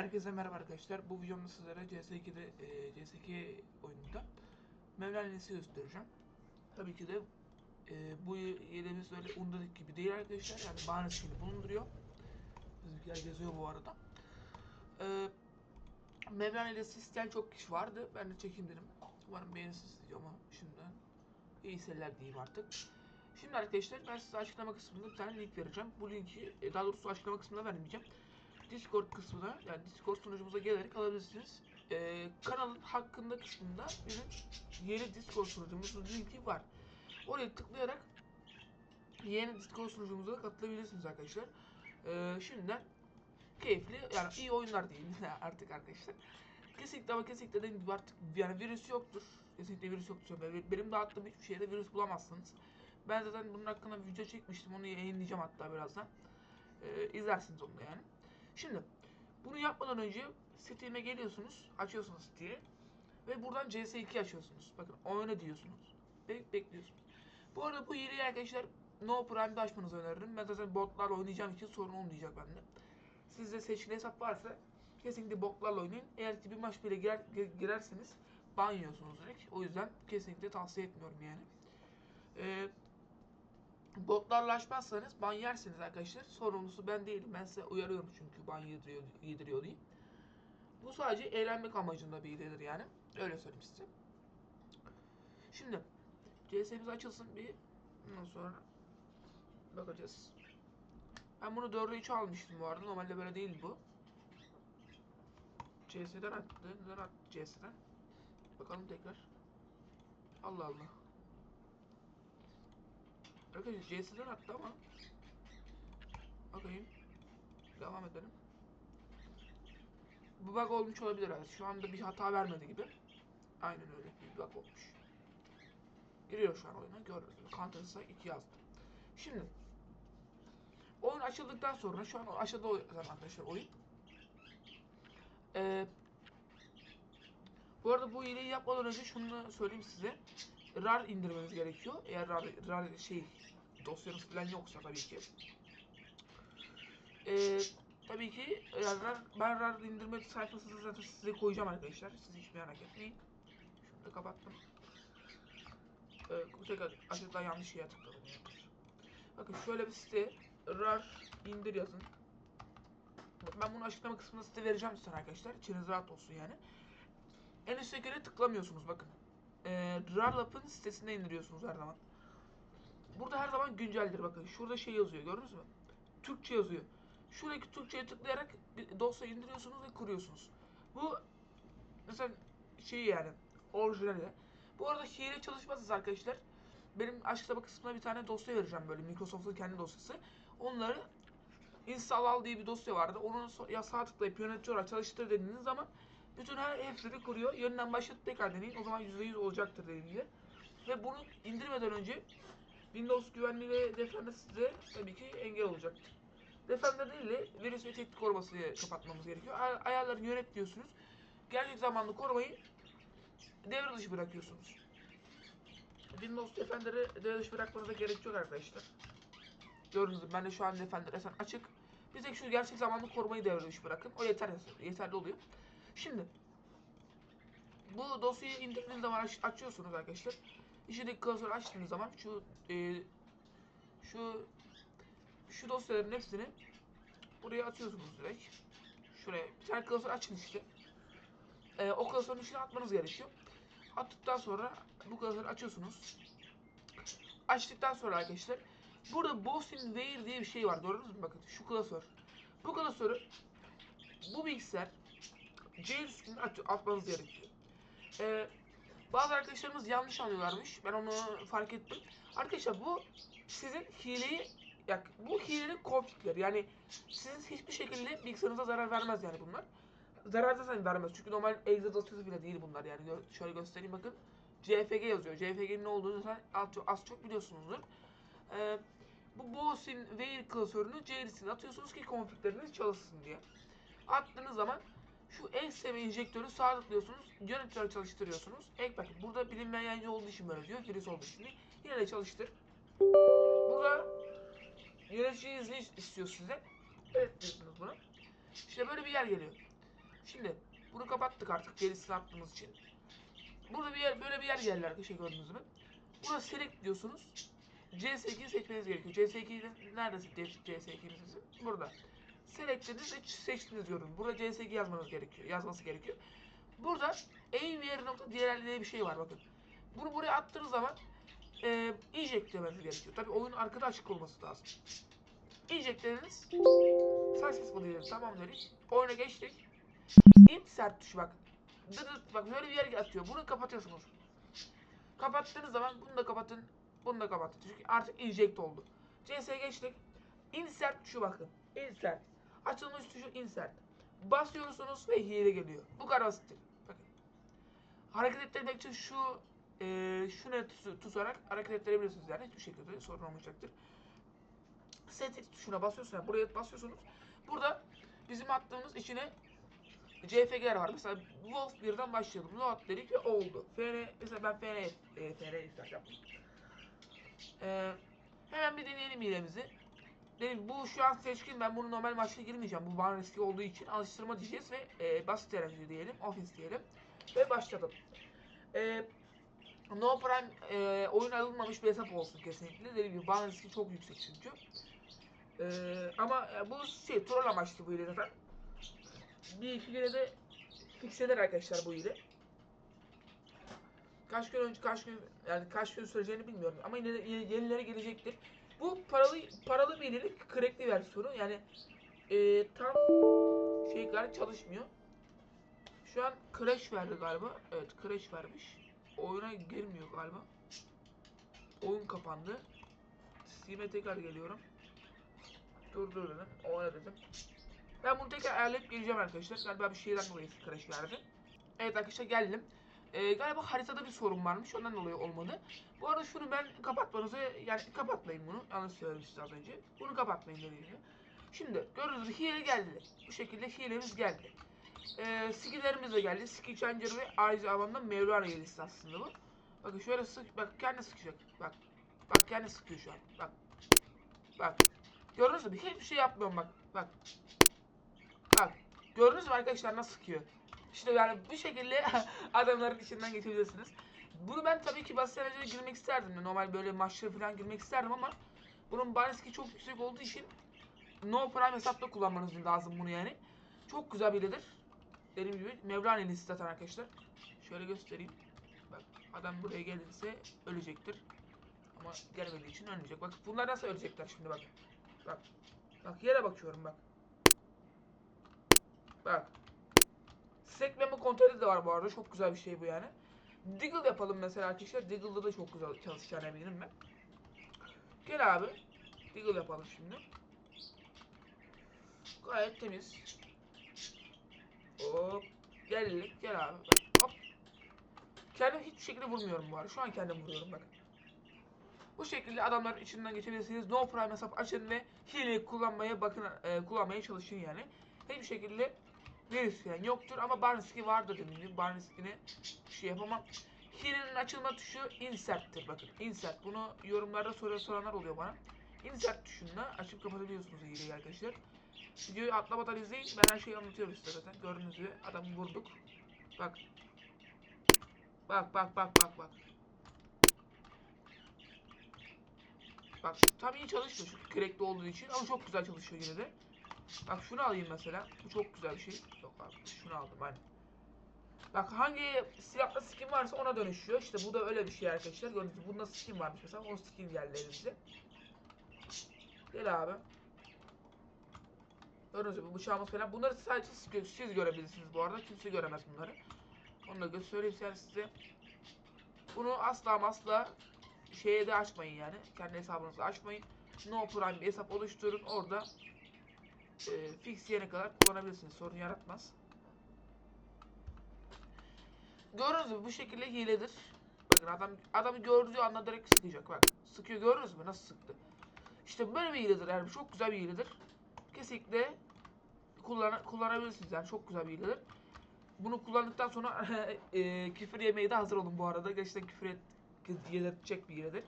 Herkese merhaba arkadaşlar. Bu videomda sizlere CS2'de e, CS2 oyununda Mevlana'sı göstereceğim. Tabii ki de e, bu yerimiz öyle undadık gibi değil arkadaşlar. Yani bahanesini bulunduruyor. Bizimkiler geziyor bu arada. E, Mevlana ile isteyen çok kişi vardı. Ben de çekeyim dedim. Umarım beğenirsiniz ama şimdiden iyi seyirler diyeyim artık. Şimdi arkadaşlar ben size açıklama kısmında bir tane link vereceğim. Bu linki e, daha doğrusu açıklama kısmında vermeyeceğim. Discord kısmına yani Discord sunucumuza gelerek alabilirsiniz. Ee, kanalın hakkında kısmında bizim yeni Discord sunucumuzun linki var. Oraya tıklayarak yeni Discord sunucumuza da katılabilirsiniz arkadaşlar. Ee, şimdiden keyifli yani iyi oyunlar diyeyim artık arkadaşlar. Kesinlikle ama kesinlikle dediğim gibi artık yani virüs yoktur. Kesinlikle virüs yoktur. Benim- dağıttığım hiçbir şeyde virüs bulamazsınız. Ben zaten bunun hakkında bir video çekmiştim. Onu yayınlayacağım hatta birazdan. Ee, izlersiniz onu yani. Şimdi bunu yapmadan önce Steam'e geliyorsunuz, açıyorsunuz Steam'i ve buradan CS2 açıyorsunuz. Bakın oyna diyorsunuz ve bekliyorsunuz. Bu arada bu hileyi arkadaşlar No Prime'de açmanızı öneririm. Ben zaten botlarla oynayacağım için sorun olmayacak bende. Sizde seçili hesap varsa kesinlikle botlarla oynayın. Eğer ki bir maç bile girer, gi- girerseniz ban yiyorsunuz direkt. O yüzden kesinlikle tavsiye etmiyorum yani. Ee, Botlarla açmazsanız ban yersiniz arkadaşlar. Sorumlusu ben değilim. Ben size uyarıyorum çünkü ban yediriyor, yediriyor diye. Bu sadece eğlenmek amacında bir hiledir yani. Öyle söyleyeyim size. Şimdi CS'miz açılsın bir. Ondan sonra bakacağız. Ben bunu 4'e 3 almıştım bu arada. Normalde böyle değil bu. CS'den attı. Neden attı CS'den? Bakalım tekrar. Allah Allah. Arkadaşlar CS'den attı ama. Bakayım. Devam edelim. Bu bug olmuş olabilir evet. Şu anda bir hata vermedi gibi. Aynen öyle. Bir bug olmuş. Giriyor şu an oyuna. Gördünüz mü? Counter Strike 2 yazdı. Şimdi Oyun açıldıktan sonra şu an aşağıda arkadaşlar oyun. Ee, Bu arada bu hileyi yapmadan önce şunu söyleyeyim size RAR indirmeniz gerekiyor. Eğer RAR, RAR şey dosyanız falan yoksa tabii ki. Ee, tabii ki yani RAR, ben RAR indirme sayfasını zaten size koyacağım arkadaşlar. Siz hiç merak etmeyin. Şunu da kapattım. Ee, tekrar aşağıdan yanlış şeye tıkladım. Bakın şöyle bir site RAR indir yazın. Ben bunu açıklama kısmında size vereceğim size arkadaşlar. İçiniz rahat olsun yani. En üstte göre tıklamıyorsunuz bakın e, RARLAP'ın sitesinde indiriyorsunuz her zaman. Burada her zaman günceldir bakın. Şurada şey yazıyor gördünüz mü? Türkçe yazıyor. Şuradaki Türkçe'ye tıklayarak dosya indiriyorsunuz ve kuruyorsunuz. Bu mesela şey yani orijinali. Bu arada hile çalışmazsınız arkadaşlar. Benim açıklama kısmına bir tane dosya vereceğim böyle Microsoft'un kendi dosyası. Onları install al diye bir dosya vardı. Onu sağ tıklayıp yönetici olarak çalıştır dediğiniz zaman bütün her hepsini kuruyor. Yeniden başlatıp tekrar deneyin. O zaman %100 olacaktır dediğim gibi. Ve bunu indirmeden önce Windows güvenliği ve Defender size tabii ki engel olacaktır. Defender değil de virüs ve tehdit koruması diye kapatmamız gerekiyor. Ay- ayarları yönet diyorsunuz. Gerçek zamanlı korumayı devre dışı bırakıyorsunuz. Windows Defender'ı devre dışı bırakmanıza gerek yok arkadaşlar. Gördüğünüz gibi ben de şu an Defender açık. Bir tek şu gerçek zamanlı korumayı devre dışı bırakın. O yeter yeterli oluyor. Şimdi bu dosyayı indirdiğiniz zaman aç- açıyorsunuz arkadaşlar. İçindeki klasörü açtığınız zaman şu e, şu şu dosyaların hepsini buraya atıyorsunuz direkt. Şuraya bir tane klasör açın işte. E, o klasörün içine atmanız gerekiyor. Attıktan sonra bu klasörü açıyorsunuz. Açtıktan sonra arkadaşlar burada Bosin Wire diye bir şey var. Gördünüz mü? Bakın şu klasör. Bu klasörü bu bilgisayar jail üstüne at atmanız gerekiyor. Ee, bazı arkadaşlarımız yanlış anlıyorlarmış. Ben onu fark ettim. Arkadaşlar bu sizin hileyi ya bu hilenin konfigleri. Yani sizin hiçbir şekilde bilgisayarınıza zarar vermez yani bunlar. Zarar zaten vermez. Çünkü normal exe dosyası bile değil bunlar yani. Gö- şöyle göstereyim bakın. CFG yazıyor. CFG'nin ne olduğunu zaten az çok, az çok biliyorsunuzdur. Ee, bu Bosin Wire klasörünü JRC'ne atıyorsunuz ki konfigleriniz çalışsın diye. Attığınız zaman şu exe ve enjektörü sağ tıklıyorsunuz. Yöneticileri çalıştırıyorsunuz. Ek bakın burada bilinmeyen yayıncı olduğu için böyle diyor. Virüs olduğu için. Yine de çalıştır. Burada yönetici izni istiyor size. Evet diyorsunuz buna. İşte böyle bir yer geliyor. Şimdi bunu kapattık artık gerisini attığımız için. Burada bir yer, böyle bir yer geldi arkadaşlar gördüğünüz gibi. Burada select diyorsunuz. CS2'yi seçmeniz gerekiyor. CS2'yi nerede CS2'miz bizim? Burada. Select dediniz ve seçtiniz. Burada CS2 yazmanız gerekiyor. Yazması gerekiyor. Burada aim nokta diğer diye bir şey var bakın. Bunu buraya attığınız zaman e, inject demeniz gerekiyor. Tabi oyunun arkada açık olması lazım. Inject dediniz. Successful diyelim. Tamam dedik. Oyuna geçtik. Insert tuşu bak. Dıdıt bak böyle bir yer atıyor. Bunu kapatıyorsunuz. Kapattığınız zaman bunu da kapatın. Bunu da kapatın. Çünkü artık inject oldu. CS'ye geçtik. Insert tuşu bakın. Insert. Açılmış tuşu insert. Basıyorsunuz ve hile geliyor. Bu kadar basittir. Bakın. Hareket ettirmek için şu e, şuna tutarak hareket ettirebilirsiniz yani hiçbir şekilde sorun olmayacaktır. Settings tuşuna basıyorsunuz. Yani buraya basıyorsunuz. Burada bizim attığımız içine CFG'ler var. Mesela Wolf 1'den başlayalım. Load dedik ve oldu. FR, mesela ben FR, e, FR yaptım. Ee, hemen bir deneyelim hilemizi. Dedim bu şu an seçkin ben bunu normal maçta girmeyeceğim. Bu ban riski olduğu için alıştırma diyeceğiz ve e, basit enerji diyelim, office diyelim ve başladım. E, no Prime e, oyun alınmamış bir hesap olsun kesinlikle. Dediğim gibi ban riski çok yüksek çünkü. E, ama e, bu şey troll amaçlı bu hile zaten. Bir iki kere de fixlenir arkadaşlar bu hile. Kaç gün önce kaç gün yani kaç gün süreceğini bilmiyorum ama yine de yeni- yenilere gelecektir. Bu paralı paralı hilelik crackli versiyonu yani e, tam şey galiba çalışmıyor. Şu an crash verdi galiba. Evet crash vermiş. Oyuna girmiyor galiba. Oyun kapandı. Steam'e tekrar geliyorum. Dur dur dedim. Oyna dedim. Ben bunu tekrar ayarlayıp geleceğim arkadaşlar. Galiba bir şeyden dolayı crash verdi. Evet arkadaşlar geldim. Ee, galiba haritada bir sorun varmış. Ondan dolayı olmadı. Bu arada şunu ben kapatmanızı yani kapatmayın bunu. Yanlış söyledim size az önce. Bunu kapatmayın dediğim gibi. Şimdi gördüğünüz gibi hile geldi. Bu şekilde hilemiz geldi. Ee, skill'lerimiz de geldi. Skill Changer ve aynı zamanda Mevlana hilesi aslında bu. Bakın şöyle sık, bak kendi sıkacak. Bak. Bak kendi sıkıyor şu an. Bak. Bak. Gördünüz mü? Hiçbir şey yapmıyorum bak. Bak. Bak. Gördünüz mü arkadaşlar nasıl sıkıyor? İşte yani bu şekilde adamların içinden geçebilirsiniz. Bunu ben tabii ki derecede girmek isterdim. Normal böyle maçlara falan girmek isterdim ama bunun ban riski çok yüksek olduğu için no prime hesapta kullanmanız lazım bunu yani. Çok güzel bir hiledir. Dediğim gibi Mevlana hilesi zaten arkadaşlar. Şöyle göstereyim. Bak adam buraya gelirse ölecektir. Ama gelmediği için ölmeyecek. Bak bunlar nasıl ölecekler şimdi bak. Bak. Bak yere bakıyorum bak. Bak. Sekleme kontrolü de var bu arada. Çok güzel bir şey bu yani. Diggle yapalım mesela arkadaşlar. Diggle'da da çok güzel çalışacağını eminim ben. Gel abi. Diggle yapalım şimdi. Gayet temiz. Hop. Geldik. Gel abi. Hop. Kendim hiçbir şekilde vurmuyorum bu arada. Şu an kendim vuruyorum bak. Bu şekilde adamlar içinden geçebilirsiniz. No Prime hesap açın ve hileyi kullanmaya bakın, e, kullanmaya çalışın yani. Hiçbir şekilde virüs yani yoktur ama ban riski vardır dediğim gibi. Bir şey yapamam. Hilenin açılma tuşu insert'tir bakın. Insert. Bunu yorumlarda soru soranlar oluyor bana. Insert tuşunda açıp kapatabiliyorsunuz hileyi arkadaşlar. Videoyu atlamadan izleyin. Ben her şeyi anlatıyorum size zaten. Gördüğünüz gibi adamı vurduk. Bak. Bak bak bak bak bak. Bak tam iyi çalışmıyor çünkü olduğu için ama çok güzel çalışıyor yine de. Bak şunu alayım mesela. Bu çok güzel bir şey. Yok abi şunu aldım hani. Bak hangi silahla skin varsa ona dönüşüyor. İşte bu da öyle bir şey arkadaşlar. Gördüğünüz gibi bunda skin varmış mesela. O skin geldi elimize. Gel abi. Gördüğünüz gibi bıçağımız falan. Bunları sadece siz, gö- siz görebilirsiniz bu arada. Kimse göremez bunları. Onu da göstereyim size. Bunu asla asla şeye de açmayın yani. Kendi hesabınızı açmayın. No Prime bir hesap oluşturun. Orada e, fix yene kadar kullanabilirsiniz. Sorun yaratmaz. Gördüğünüz gibi bu şekilde hiledir. Bakın adam adamı gördüğü anda direkt sıkacak. Bak sıkıyor gördünüz mü nasıl sıktı. İşte böyle bir hiledir yani çok güzel bir hiledir. Kesinlikle kullan kullanabilirsiniz yani çok güzel bir hiledir. Bunu kullandıktan sonra e, küfür yemeye de hazır olun bu arada. Gerçekten küfür et, yedirtecek bir hiledir.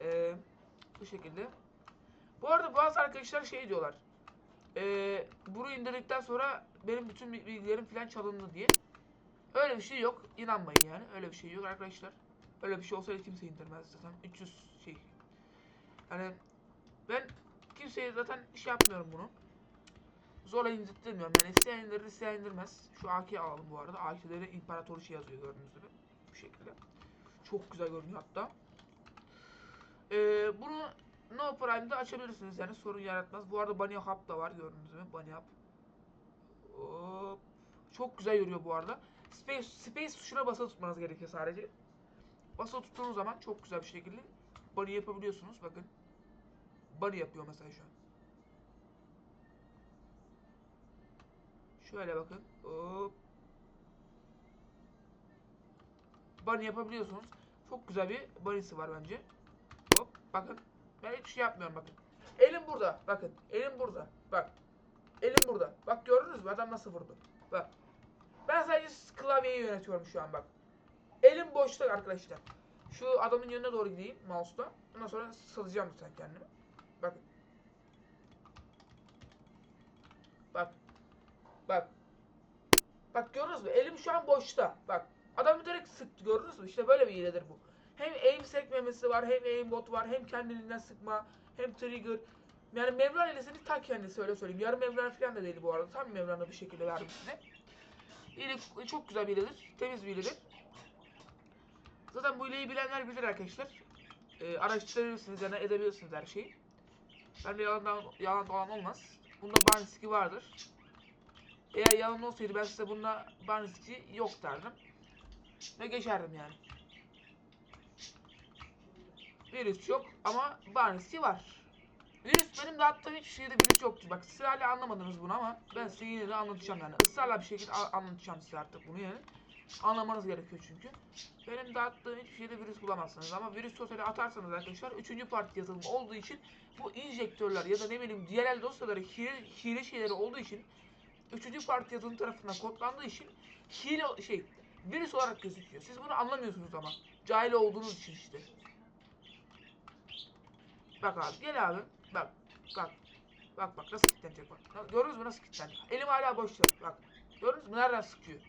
E, bu şekilde. Bu arada bazı arkadaşlar şey diyorlar. E, bunu indirdikten sonra benim bütün bilgilerim falan çalındı diye. Öyle bir şey yok. İnanmayın yani. Öyle bir şey yok arkadaşlar. Öyle bir şey olsaydı kimse indirmez zaten. 300 şey. Yani ben kimseye zaten şey yapmıyorum bunu. Zorla indirtmiyorum. Yani isteyen indirir, isteyen indirmez. Şu AK alalım bu arada. AK'leri imparatoriçe yazıyor gördüğünüz gibi. Bu şekilde. Çok güzel görünüyor hatta. Ee, bunu No Prime'da açabilirsiniz yani sorun yaratmaz. Bu arada Bunny Hub da var gördüğünüz gibi. Bunny Hub. Hop. Çok güzel yürüyor bu arada. Space, space tuşuna basılı tutmanız gerekiyor sadece. Basılı tuttuğunuz zaman çok güzel bir şekilde bunny yapabiliyorsunuz. Bakın. Bunny yapıyor mesela şu an. Şöyle bakın. Hop. Bunny yapabiliyorsunuz. Çok güzel bir bunny'si var bence. Hop. Bakın. Ben hiç şey yapmıyorum bakın. Elim burada. Bakın. Elim burada. Bak. Elim burada. Bak gördünüz mü? Adam nasıl vurdu. Bak. Ben sadece klavyeyi yönetiyorum şu an bak. Elim boşta arkadaşlar. Şu adamın yönüne doğru gideyim mouse'la. Ondan sonra salacağım lütfen kendimi. Bakın. Bak. Bak. Bak gördünüz mü? Elim şu an boşta. Bak. Adamı direkt sıktı gördünüz mü? İşte böyle bir hiledir bu. Hem aim sekmemesi var, hem aimbot var, hem kendiliğinden sıkma, hem trigger. Yani Mevran hilesini ta kendisi öyle söyleyeyim. Yarım Mevran falan da değil bu arada. Tam Mevran'ı bir şekilde verdim size. Hile çok güzel bir hiledir. Temiz bir hiledir. Zaten bu hileyi bilenler bilir arkadaşlar. Ee, araştırabilirsiniz yani edebilirsiniz her şeyi. Ben de yalandan, yalan dolan olmaz. Bunda ban riski vardır. Eğer yalan olsaydı ben size bunda ban riski yok derdim. Ve geçerdim yani. Virüs yok ama ban riski var. Virüs benim de attığım hiçbir şeyde virüs yoktu. Bak siz hala anlamadınız bunu ama ben size yine de anlatacağım yani. Israrla bir şekilde anlatacağım size artık bunu yani. Anlamanız gerekiyor çünkü. Benim dağıttığım hiçbir şeyde virüs bulamazsınız ama virüs totali atarsanız arkadaşlar 3. parti yazılımı olduğu için bu injektörler ya da ne bileyim diğer dosyaları hile, hile şeyleri olduğu için 3. parti yazılım tarafından kodlandığı için hile şey virüs olarak gözüküyor. Siz bunu anlamıyorsunuz ama cahil olduğunuz için işte. Bak abi gel abi. Bak bak. Bak bak nasıl kilitlenecek bak. Gördünüz mü nasıl kilitlenecek? Elim hala boşta. Bak. Gördünüz mü nereden sıkıyor?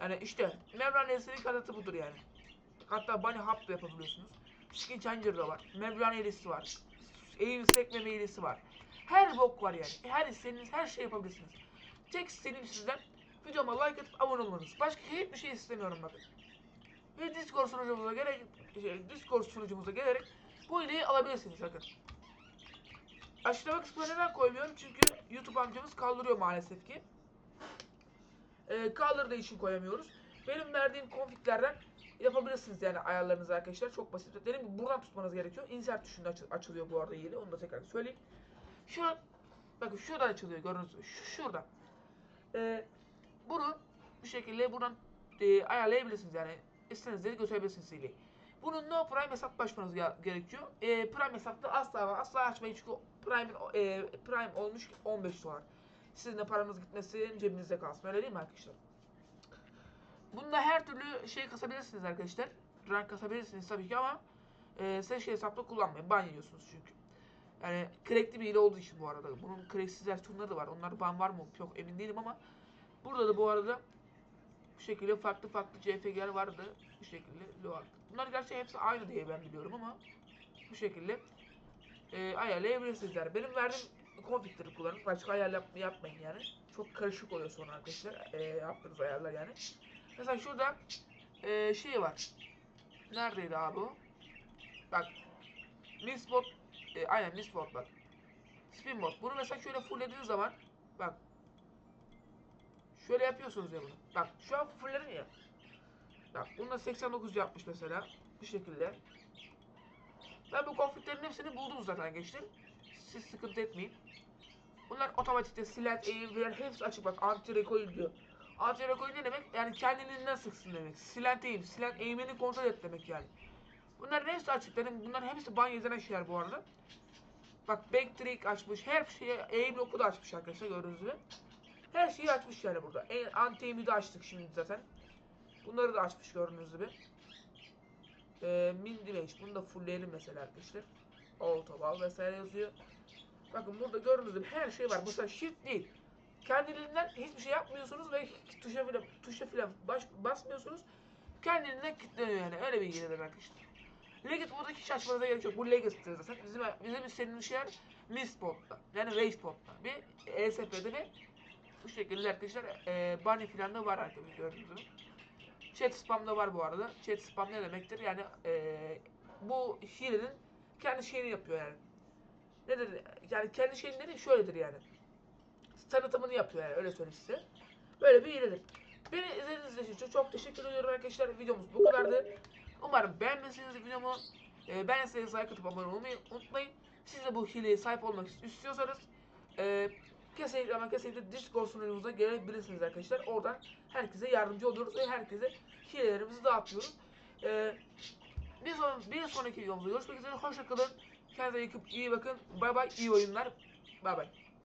Yani işte membran eğrisinin kanıtı budur yani. Hatta bunny hop da yapabiliyorsunuz. Skin changer da var. Membran eğrisi var. Eğim sekmeme eğrisi var. Her bok var yani. Her istediğiniz her şey yapabilirsiniz. Tek istediğim sizden videoma like atıp abone olmanız. Başka hiçbir şey istemiyorum bakın. Ve Discord sunucumuza gerek şey, Discord sunucumuza gelerek bu hileyi alabilirsiniz bakın. Açıklama kısmına neden koymuyorum? Çünkü YouTube amcamız kaldırıyor maalesef ki. Ee, kaldırdığı için koyamıyoruz. Benim verdiğim konfiglerden yapabilirsiniz yani ayarlarınızı arkadaşlar. Çok basit. Dediğim gibi buradan tutmanız gerekiyor. Insert tuşunda açı- açılıyor bu arada hile. Onu da tekrar söyleyeyim. Şu bakın şuradan açılıyor gördünüz mü? Şu, şuradan. Ee, bunu bu şekilde buradan e, ayarlayabilirsiniz yani. İstediğiniz yere götürebilirsiniz hileyi. Bunun no prime hesap açmanız ge- gerekiyor. E, prime hesapta asla asla açmayın çünkü prime, e, prime olmuş 15 dolar. Sizin de paranız gitmesin cebinizde kalsın öyle değil mi arkadaşlar? Bunda her türlü şey kasabilirsiniz arkadaşlar. Rank kasabilirsiniz tabii ki ama e, size şey hesapta kullanmayın. Ban yiyorsunuz çünkü. Yani crackli bir hile olduğu için bu arada. Bunun cracksız versiyonları da var. Onlar ban var mı yok emin değilim ama burada da bu arada bu şekilde farklı farklı CFG'ler vardı. Bu şekilde low Bunlar gerçi hepsi aynı diye ben biliyorum ama bu şekilde e, ayarlayabilirsiniz yani. Benim verdiğim config'leri kullanın. Başka ayar yap, yapmayın yani. Çok karışık oluyor sonra arkadaşlar. E, yaptığınız ayarlar yani. Mesela şurada e, şey var. Neredeydi abi o? Bak. Misbot. E, aynen Misbot bak. Spinbot. Bunu mesela şöyle fulllediğiniz zaman bak. Şöyle yapıyorsunuz ya bunu. Bak şu an fullledim ya. Bak bunu da 89 yapmış mesela. Bu şekilde. Ben bu konfliklerin hepsini buldum zaten gençler. Siz sıkıntı etmeyin. Bunlar otomatikte silet, eğimler hepsi açık bak anti recoil diyor. Anti recoil ne demek? Yani kendiliğinden sıksın demek. Silet eğim, silet eğimini kontrol et demek yani. Bunların hepsi açık dedim. Bunların hepsi ban yazan şeyler bu arada. Bak back trick açmış. Her şeyi aim lock'u da açmış arkadaşlar gördüğünüz gibi. Her şeyi açmış yani burada. E, anti aim'i de açtık şimdi zaten. Bunları da açmış gördüğünüz gibi. Ee, min dimension. Bunu da fullleyelim mesela arkadaşlar. Autobal vesaire yazıyor. Bakın burada gördüğünüz gibi her şey var. Mesela shift değil. kendiliğinden hiçbir şey yapmıyorsunuz ve tuşa filan, tuşa filan baş, basmıyorsunuz. Kendiliğinden kilitleniyor yani. Öyle bir hiledir arkadaşlar. Legit buradaki hiç açmanıza gerek yok. Bu Legacy'dir zaten. Bizim, bizim istediğimiz şeyler Mispot'ta. Yani Racebot'ta. Bir ESP'de ve bu şekilde arkadaşlar e, bunny filan da var arkadaşlar gördüğünüz gibi. Chat spam da var bu arada. Chat spam ne demektir? Yani e, bu hilenin kendi şeyini yapıyor yani. Nedir? Yani kendi şeyin dedi şöyledir yani. Tanıtımını yapıyor yani öyle söyleyeyim size. Böyle bir hiledir. Beni izlediğiniz için çok teşekkür ediyorum arkadaşlar. Videomuz bu kadardı. Umarım beğenmişsiniz videomu. E, beğenseniz like atıp abone olmayı unutmayın. Siz de bu hileye sahip olmak istiyorsanız e, kesinlikle ama kesinlikle Discord sunucumuza gelebilirsiniz arkadaşlar. Oradan herkese yardımcı oluyoruz ve herkese hilelerimizi dağıtıyoruz. E, bir, son, bir sonraki videomuzda görüşmek üzere. Hoşçakalın. Kendinize iyi bakın. Bay bay. iyi oyunlar. Bay bay.